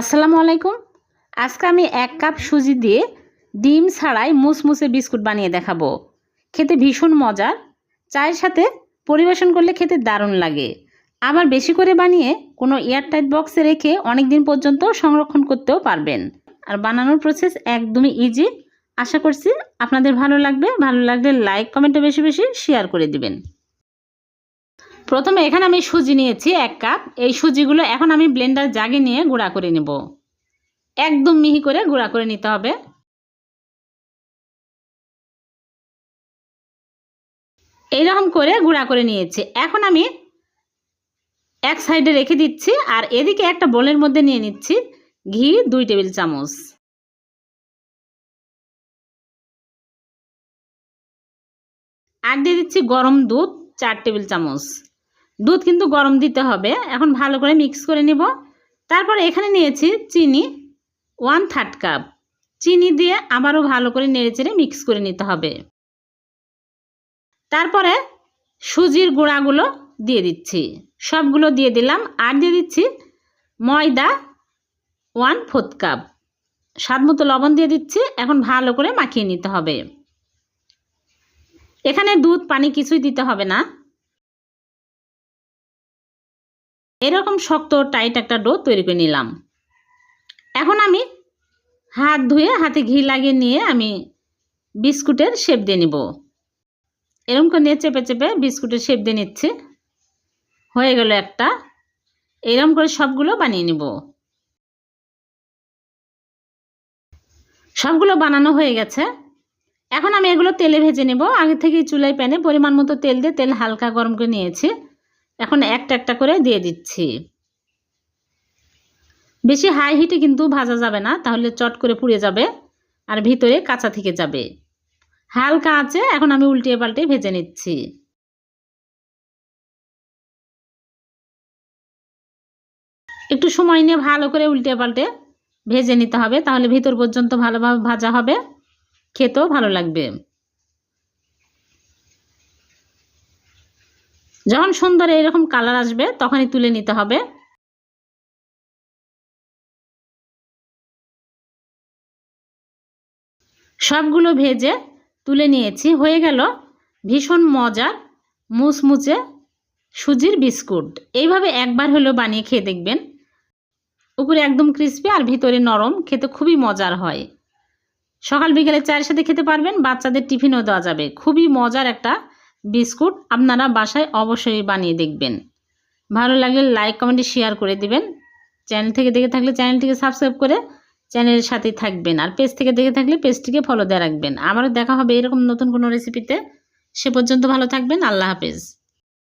আসসালামু আলাইকুম। আজকে আমি এক কাপ সুজি দিয়ে ডিম ছাড়াই মুসমুসে বিস্কুট বানিয়ে দেখাবো। খেতে ভীষণ মজার। চায়ের সাথে পরিবেশন করলে খেতে দারুণ লাগে। আবার বেশি করে বানিয়ে কোনো এয়ারটাইট বক্সে রেখে অনেক দিন পর্যন্ত সংরক্ষণ করতেও পারবেন। আর বানানোর প্রসেস একদমই ইজি আশা করছি আপনাদের ভালো লাগবে। ভালো লাগলে লাইক কমেন্টে বেশি বেশি শেয়ার করে দিবেন। প্রথমে এখানে আমি সুজি নিয়েছি এক কাপ। এই সুজিগুলো এখন আমি ব্লেন্ডার জাগে নিয়ে গুঁড়া করে নেব। একদম মিহি করে গুঁড়া করে নিতে হবে। এইরকম করে গুঁড়া করে নিয়েছি। এখন আমি এক সাইডে রেখে দিচ্ছি আর এদিকে একটা বোলের মধ্যে নিয়ে নিচ্ছি ঘি দুই টেবিল চামচ। আর দিয়ে দিচ্ছি গরম দুধ চার টেবিল চামচ। দুধ কিন্তু গরম দিতে হবে। এখন ভালো করে মিক্স করে নিব। তারপর এখানে নিয়েছি চিনি ওয়ান থার্ড কাপ চিনি দিয়ে আবারও ভালো করে নেড়েচেড়ে মিক্স করে নিতে হবে। তারপরে সুজির গুঁড়াগুলো দিয়ে দিচ্ছি। সবগুলো দিয়ে দিলাম। আর দিয়ে দিচ্ছি ময়দা ওয়ান ফোর্থ কাপ স্বাদ মতো লবণ দিয়ে দিচ্ছি। এখন ভালো করে মাখিয়ে নিতে হবে। এখানে দুধ পানি কিছুই দিতে হবে না। এরকম শক্ত টাইট একটা ডো তৈরি করে নিলাম। এখন আমি হাত ধুয়ে হাতে ঘি লাগিয়ে নিয়ে আমি বিস্কুটের শেপ দিয়ে নিব। এরকম করে নিয়ে চেপে চেপে বিস্কুটের শেপ দিয়ে নিচ্ছি। হয়ে গেল একটা। এরকম করে সবগুলো বানিয়ে নিব। সবগুলো বানানো হয়ে গেছে। এখন আমি এগুলো তেলে ভেজে নেব। আগে থেকেই চুলাই প্যানে পরিমাণ মতো তেল দিয়ে তেল হালকা গরম করে নিয়েছি। এখন একটা একটা করে দিয়ে দিচ্ছি। বেশি হাই হিটে কিন্তু ভাজা যাবে না, তাহলে চট করে পুড়ে যাবে আর ভিতরে কাঁচা থেকে যাবে। হালকা আছে, এখন আমি উল্টিয়ে পাল্টে ভেজে নিচ্ছি। একটু সময় নিয়ে ভালো করে উল্টে পাল্টে ভেজে নিতে হবে, তাহলে ভিতর পর্যন্ত ভালোভাবে ভাজা হবে, খেতেও ভালো লাগবে। যখন সুন্দর এরকম কালার আসবে, তখনই তুলে নিতে হবে। সবগুলো ভেজে তুলে নিয়েছি। হয়ে গেল ভীষণ মজার মুচমুচে সুজির বিস্কুট। এইভাবে একবার হলেও বানিয়ে খেয়ে দেখবেন। উপরে একদম ক্রিস্পি আর ভিতরে নরম, খেতে খুবই মজার হয়। সকাল বিকেলে চায়ের সাথে খেতে পারবেন, বাচ্চাদের টিফিনও দেওয়া যাবে। খুবই মজার একটা বিস্কুট আপনারা বাসায় অবশ্যই বানিয়ে দেখবেন। ভালো লাগলে লাইক কমেন্টে শেয়ার করে দিবেন। চ্যানেল থেকে দেখে থাকলে চ্যানেলটিকে সাবস্ক্রাইব করে চ্যানেলের সাথে থাকবেন। আর পেজ থেকে দেখে থাকলে পেজটিকে ফলো দিয়ে রাখবেন। আমারও দেখা হবে এরকম নতুন কোনো রেসিপিতে সে পর্যন্ত ভালো থাকবেন। আল্লাহ হাফেজ।